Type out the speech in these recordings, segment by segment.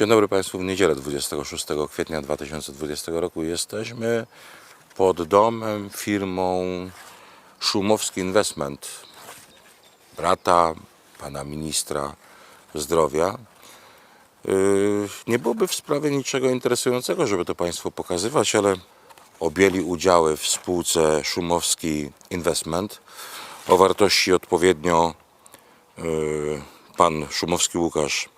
Dzień dobry Państwu. W niedzielę 26 kwietnia 2020 roku jesteśmy pod domem firmą Szumowski Investment, brata pana ministra zdrowia. Yy, Nie byłoby w sprawie niczego interesującego, żeby to Państwu pokazywać, ale objęli udziały w spółce Szumowski Investment o wartości odpowiednio yy, pan Szumowski Łukasz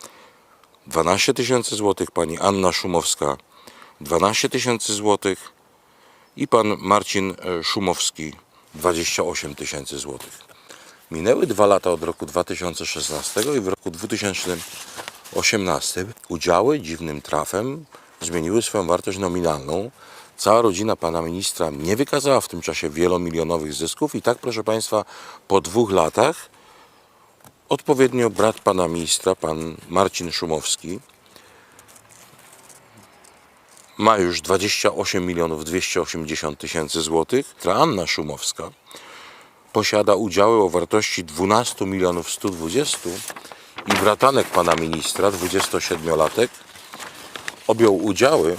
12 tysięcy złotych, pani Anna Szumowska 12 tysięcy złotych i pan Marcin e, Szumowski 28 tysięcy złotych. Minęły dwa lata od roku 2016 i w roku 2018 udziały dziwnym trafem zmieniły swoją wartość nominalną. Cała rodzina pana ministra nie wykazała w tym czasie wielomilionowych zysków i tak proszę państwa po dwóch latach Odpowiednio brat pana ministra, pan Marcin Szumowski, ma już 28 milionów 280 tysięcy złotych. Anna Szumowska posiada udziały o wartości 12 milionów 120 i bratanek pana ministra, 27-latek, objął udziały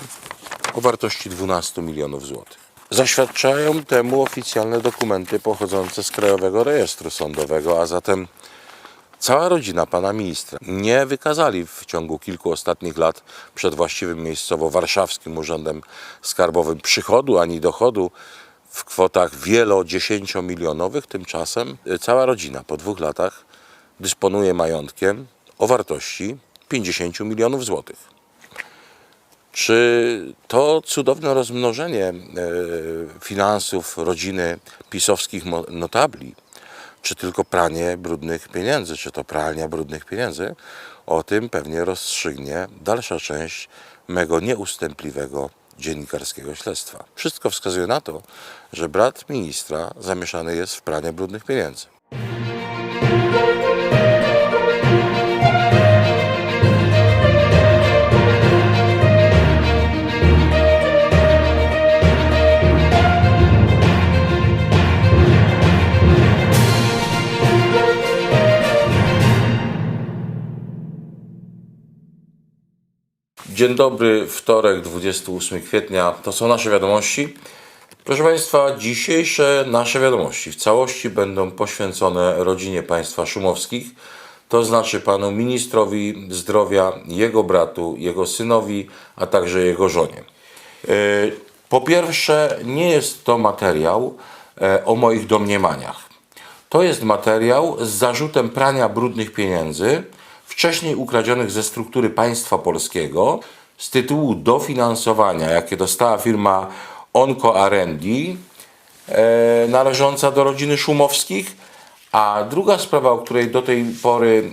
o wartości 12 milionów złotych. Zaświadczają temu oficjalne dokumenty pochodzące z Krajowego Rejestru Sądowego, a zatem Cała rodzina pana ministra nie wykazali w ciągu kilku ostatnich lat przed właściwym miejscowo warszawskim urzędem skarbowym przychodu ani dochodu w kwotach wielo-dziesięciomilionowych. Tymczasem cała rodzina po dwóch latach dysponuje majątkiem o wartości 50 milionów złotych. Czy to cudowne rozmnożenie e, finansów rodziny pisowskich notabli czy tylko pranie brudnych pieniędzy, czy to pralnia brudnych pieniędzy, o tym pewnie rozstrzygnie dalsza część mego nieustępliwego dziennikarskiego śledztwa. Wszystko wskazuje na to, że brat ministra zamieszany jest w pranie brudnych pieniędzy. Dzień dobry, wtorek, 28 kwietnia. To są nasze wiadomości. Proszę Państwa, dzisiejsze nasze wiadomości w całości będą poświęcone rodzinie państwa Szumowskich, to znaczy panu ministrowi zdrowia, jego bratu, jego synowi, a także jego żonie. E, Po pierwsze, nie jest to materiał e, o moich domniemaniach. To jest materiał z zarzutem prania brudnych pieniędzy, wcześniej ukradzionych ze struktury państwa polskiego z tytułu dofinansowania, jakie dostała firma Onco Arendi, e, należąca do rodziny Szumowskich. A druga sprawa, o której do tej pory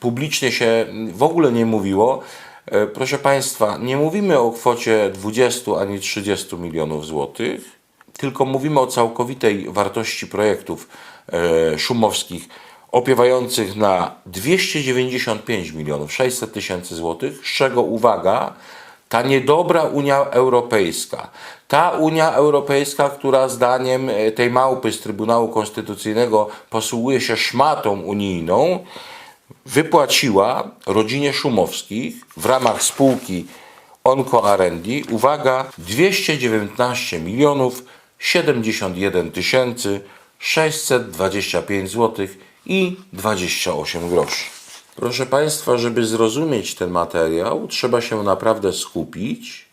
publicznie się w ogóle nie mówiło, e, proszę Państwa, nie mówimy o kwocie 20 ani 30 milionów złotych, tylko mówimy o całkowitej wartości projektów e, szumowskich opiewających na 295 milionów 600 tysięcy złotych, z czego uwaga, ta niedobra Unia Europejska, ta Unia Europejska, która zdaniem e, tej małpy z Trybunału Konstytucyjnego posługuje się szmatą unijną, wypłaciła rodzinie Szumowskich w ramach spółki Onco Arendi, uwaga, 219 milionów 71 tysięcy 625 zł i 28 groszy. Proszę Państwa, żeby zrozumieć ten materiał, trzeba się naprawdę skupić,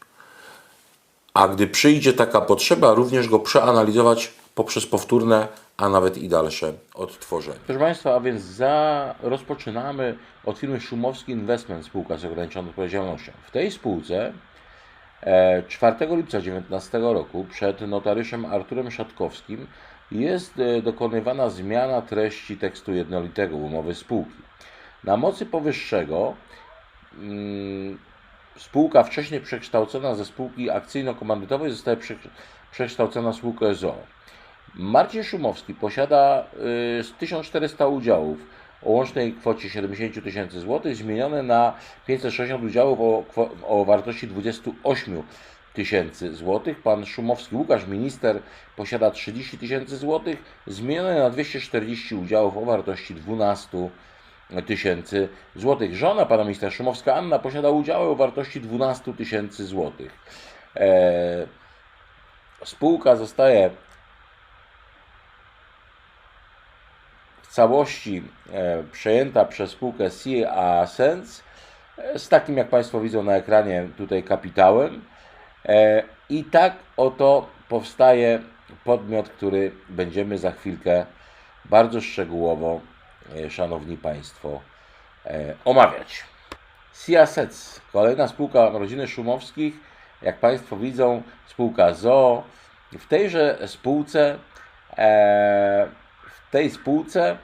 a gdy przyjdzie taka potrzeba, również go przeanalizować poprzez powtórne, a nawet i dalsze odtworzenie. Proszę Państwa, a więc za... rozpoczynamy od firmy Szumowski Investment, spółka z ograniczoną odpowiedzialnością. W tej spółce e, 4 lipca 2019 roku przed notaryszem Arturem Szatkowskim jest e, dokonywana zmiana treści tekstu jednolitego umowy spółki. Na mocy powyższego mm, spółka wcześniej przekształcona ze spółki akcyjno-komandytowej zostaje prze- przekształcona w spółkę ZOO. Marcin Szumowski posiada y, z 1400 udziałów o łącznej kwocie 70 tysięcy złotych, zmienione na 560 udziałów o, o wartości 28 tysięcy złotych. Pan Szumowski Łukasz, minister, posiada 30 tysięcy złotych, zmienione na 240 udziałów o wartości 12 tysięcy złotych. Żona pana ministra Szumowska, Anna, posiada udziały o wartości 12 tysięcy złotych. E, spółka zostaje w całości e, przejęta przez spółkę Sea Sense z takim, jak Państwo widzą na ekranie, tutaj kapitałem. E, I tak oto powstaje podmiot, który będziemy za chwilkę bardzo szczegółowo, e, Szanowni Państwo, e, omawiać. Siasec, kolejna spółka rodziny Szumowskich, jak Państwo widzą, spółka ZOO. W tejże spółce, w tej spółce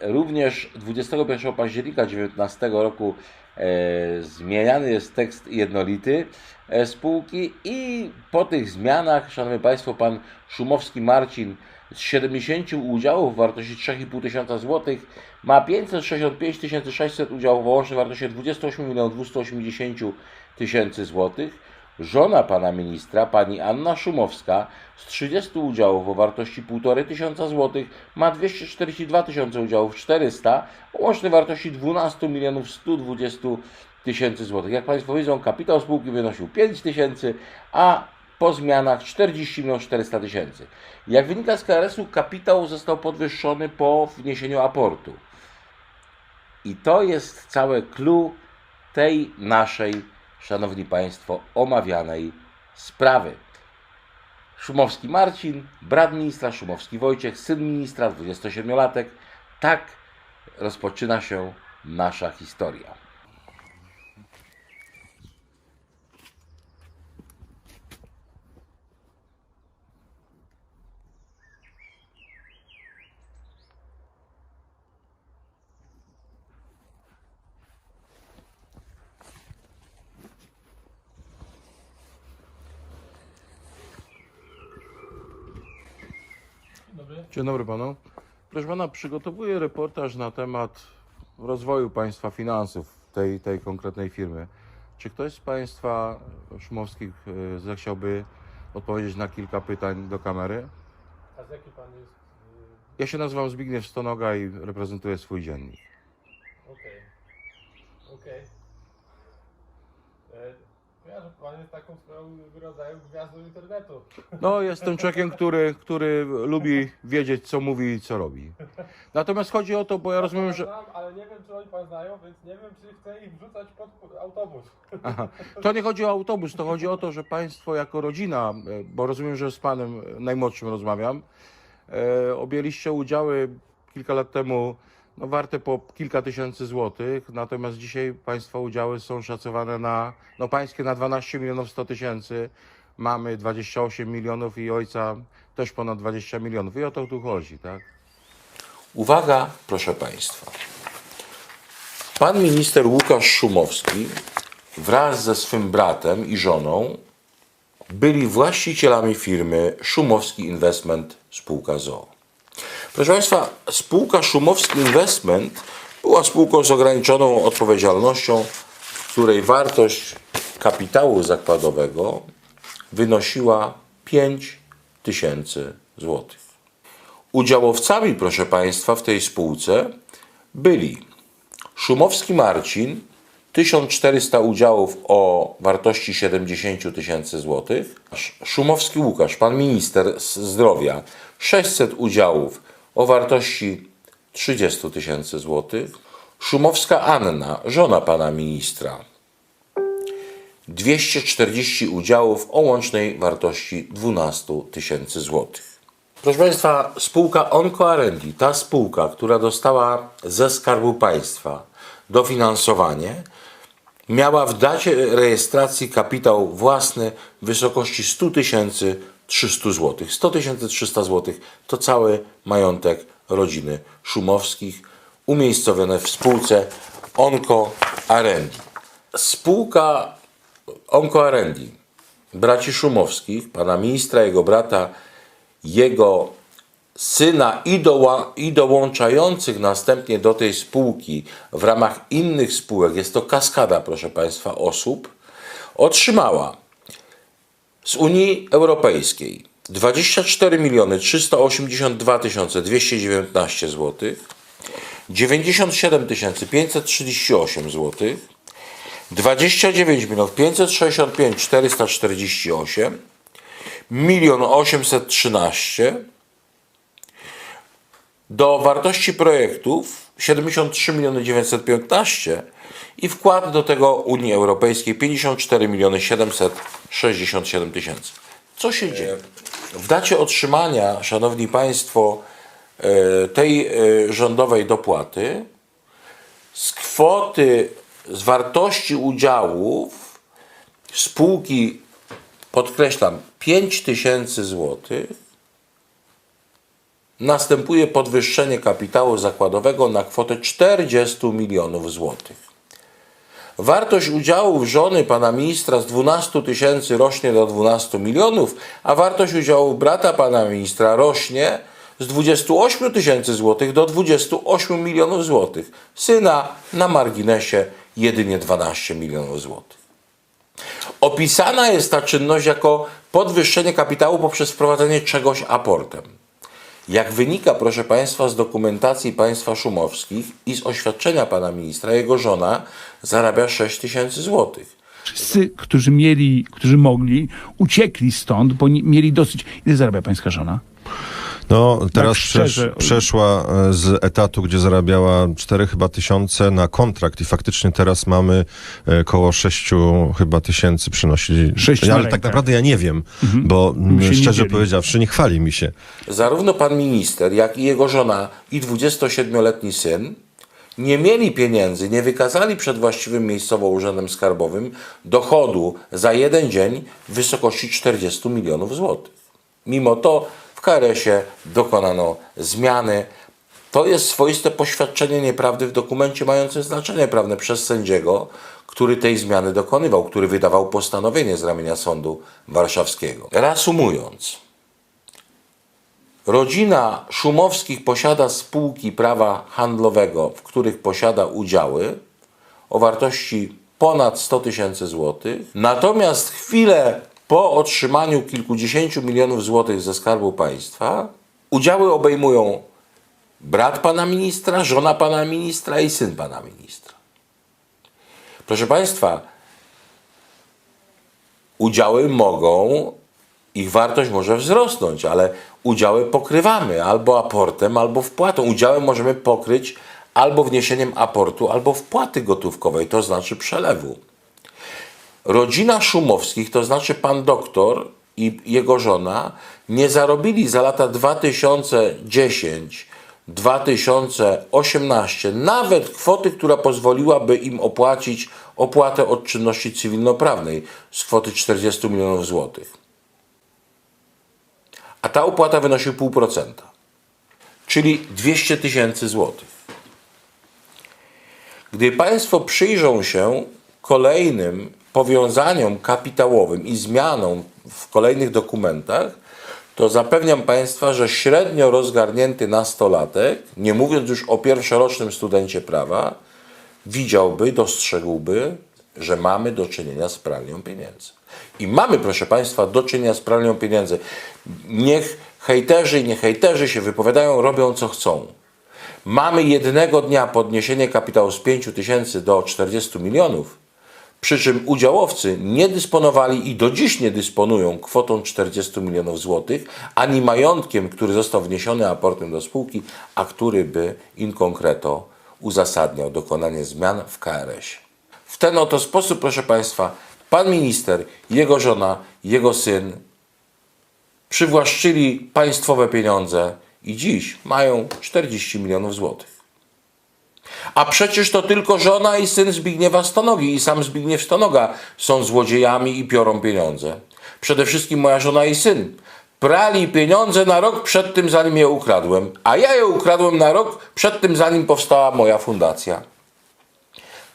również 21 października 2019 roku e, zmieniany jest tekst jednolity e, spółki i po tych zmianach, Szanowni Państwo, pan Szumowski Marcin z 70 udziałów w wartości 3,5 tysiąca złotych ma 565 600 udziałów o łącznej wartości 28 280 tysięcy złotych. Żona pana ministra, pani Anna Szumowska, z 30 udziałów o wartości 1,5 tysiąca złotych ma 242 tysiące udziałów 400 o łącznej wartości 12 milionów 120 tysięcy złotych. Jak Państwo widzą, kapitał spółki wynosił 5 tysięcy, a po zmianach 40 milionów 400 tysięcy. Jak wynika z KRS-u, kapitał został podwyższony po wniesieniu aportu. I to jest całe clue tej naszej, Szanowni Państwo, omawianej sprawy. Szumowski Marcin, brat ministra, Szumowski Wojciech, syn ministra, 27-latek. Tak rozpoczyna się nasza historia. Dobry. Dzień dobry panu. Proszę pana, przygotowuję reportaż na temat rozwoju państwa finansów tej, tej konkretnej firmy. Czy ktoś z państwa szumowskich e, zechciałby odpowiedzieć na kilka pytań do kamery? A z jaki pan jest? Ja się nazywam Zbigniew Stonoga i reprezentuję swój dziennik. Okej. Okej. E, Kojarzę, pan jest taką swoją rodzaju gwiazdą internetu. No, jestem człowiekiem, który, który lubi wiedzieć, co mówi i co robi. Natomiast chodzi o to, bo ja rozumiem, że... Znam, ale nie wiem, czy oni pan znają, więc nie wiem, czy chcę ich wrzucać pod autobus. Aha. To nie chodzi o autobus, to chodzi o to, że Państwo jako rodzina, e, bo rozumiem, że z Panem najmłodszym rozmawiam, e, objęliście udziały kilka lat temu no, warte po kilka tysięcy złotych, natomiast dzisiaj Państwa udziały są szacowane na, no Pańskie na 12 milionów 100 tysięcy, mamy 28 milionów i ojca też ponad 20 milionów i o to tu chodzi, tak? Uwaga, proszę Państwa. Pan minister Łukasz Szumowski wraz ze swym bratem i żoną byli właścicielami firmy Szumowski Investment spółka ZOO. Proszę Państwa, spółka Szumowski Investment była spółką z ograniczoną odpowiedzialnością, której wartość kapitału zakładowego wynosiła 5 tysięcy złotych. Udziałowcami, proszę Państwa, w tej spółce byli Szumowski Marcin, 1400 udziałów o wartości 70 tysięcy złotych. Szumowski Łukasz, pan minister zdrowia, 600 udziałów o wartości 30 tysięcy złotych. Szumowska Anna, żona pana ministra, 240 udziałów o łącznej wartości 12 tysięcy złotych. Proszę Państwa, spółka Onco Arendi, ta spółka, która dostała ze Skarbu Państwa dofinansowanie, miała w dacie rejestracji kapitał własny w wysokości 100 300 zł. 100 300 zł to cały majątek rodziny Szumowskich, umiejscowione w spółce Onco Arendi. Spółka Onco Arendi, braci Szumowskich, pana ministra, jego brata, jego syna i, i dołączających następnie do tej spółki w ramach innych spółek, jest to kaskada, proszę Państwa, osób, otrzymała z Unii Europejskiej 24 miliony 382 219 zł, 97 538 zł, 29 milionów 565 448, milion 813, do wartości projektów 73 miliony 915 i wkład do tego Unii Europejskiej 54 miliony 767 tysięcy. Co się dzieje? W dacie otrzymania, Szanowni Państwo, e, tej e, rządowej dopłaty z kwoty, z wartości udziałów spółki, podkreślam, 5 tysięcy złotych, następuje podwyższenie kapitału zakładowego na kwotę 40 milionów złotych. Wartość udziałów żony pana ministra z 12 tysięcy rośnie do 12 milionów, a wartość udziałów brata pana ministra rośnie z 28 tysięcy złotych do 28 milionów złotych. Syna na marginesie jedynie 12 milionów złotych. Opisana jest ta czynność jako podwyższenie kapitału poprzez wprowadzenie czegoś aportem. Jak wynika, proszę Państwa, z dokumentacji państwa szumowskich i z oświadczenia pana ministra, jego żona zarabia 6 tysięcy złotych. Wszyscy, którzy mieli, którzy mogli, uciekli stąd, bo nie, mieli dosyć. Ile zarabia pańska żona? No, teraz szczerze, przesz, przeszła e, z etatu, gdzie zarabiała 4 chyba tysiące na kontrakt i faktycznie teraz mamy e, koło 6 chyba tysięcy przynosi. Sześć na ale tak rękach. naprawdę ja nie wiem, bo m, się nie szczerze dzieli. powiedziawszy nie chwali mi się. Zarówno pan minister, jak i jego żona i 27-letni syn nie mieli pieniędzy, nie wykazali przed właściwym miejscowo urzędem skarbowym dochodu za jeden dzień w wysokości 40 milionów złotych. Mimo to w KRS-ie dokonano zmiany. To jest swoiste poświadczenie nieprawdy w dokumencie mającym znaczenie prawne przez sędziego, który tej zmiany dokonywał, który wydawał postanowienie z ramienia Sądu Warszawskiego. Reasumując, Rodzina Szumowskich posiada spółki prawa handlowego, w których posiada udziały o wartości ponad 100 tysięcy złotych. Natomiast chwilę po otrzymaniu kilkudziesięciu milionów złotych ze Skarbu Państwa udziały obejmują brat pana ministra, żona pana ministra i syn pana ministra. Proszę Państwa, udziały mogą, ich wartość może wzrosnąć, ale udziały pokrywamy albo aportem, albo wpłatą. Udziały możemy pokryć albo wniesieniem aportu, albo wpłaty gotówkowej, to znaczy przelewu. Rodzina Szumowskich, to znaczy pan doktor i jego żona, nie zarobili za lata 2010-2018 nawet kwoty, która pozwoliłaby im opłacić opłatę od czynności cywilnoprawnej z kwoty 40 milionów złotych. A ta opłata wynosi 0,5%, czyli 200 tysięcy złotych. Gdy Państwo przyjrzą się kolejnym powiązaniom kapitałowym i zmianom w kolejnych dokumentach, to zapewniam Państwa, że średnio rozgarnięty nastolatek, nie mówiąc już o pierwszorocznym studencie prawa, widziałby, dostrzegłby, że mamy do czynienia z pralnią pieniędzy. I mamy, proszę Państwa, do czynienia z pralnią pieniędzy. Niech hejterzy i nie hejterzy się wypowiadają, robią co chcą. Mamy jednego dnia podniesienie kapitału z 5 tysięcy do 40 milionów, przy czym udziałowcy nie dysponowali i do dziś nie dysponują kwotą 40 milionów złotych, ani majątkiem, który został wniesiony aportem do spółki, a który by in concreto uzasadniał dokonanie zmian w KRS. W ten oto sposób, proszę Państwa, pan minister, jego żona, jego syn przywłaszczyli państwowe pieniądze i dziś mają 40 milionów złotych. A przecież to tylko żona i syn Zbigniewa Stonogi i sam Zbigniew Stonoga są złodziejami i biorą pieniądze. Przede wszystkim moja żona i syn. Prali pieniądze na rok przed tym, zanim je ukradłem, a ja je ukradłem na rok przed tym, zanim powstała moja fundacja.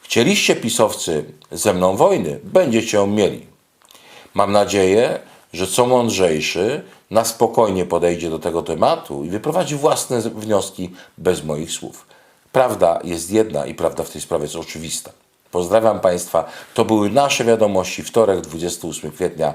Chcieliście pisowcy ze mną wojny, będziecie ją mieli. Mam nadzieję, że co mądrzejszy na spokojnie podejdzie do tego tematu i wyprowadzi własne wnioski bez moich słów. Prawda jest jedna i prawda w tej sprawie jest oczywista. Pozdrawiam Państwa. To były nasze wiadomości. Wtorek, 28 kwietnia.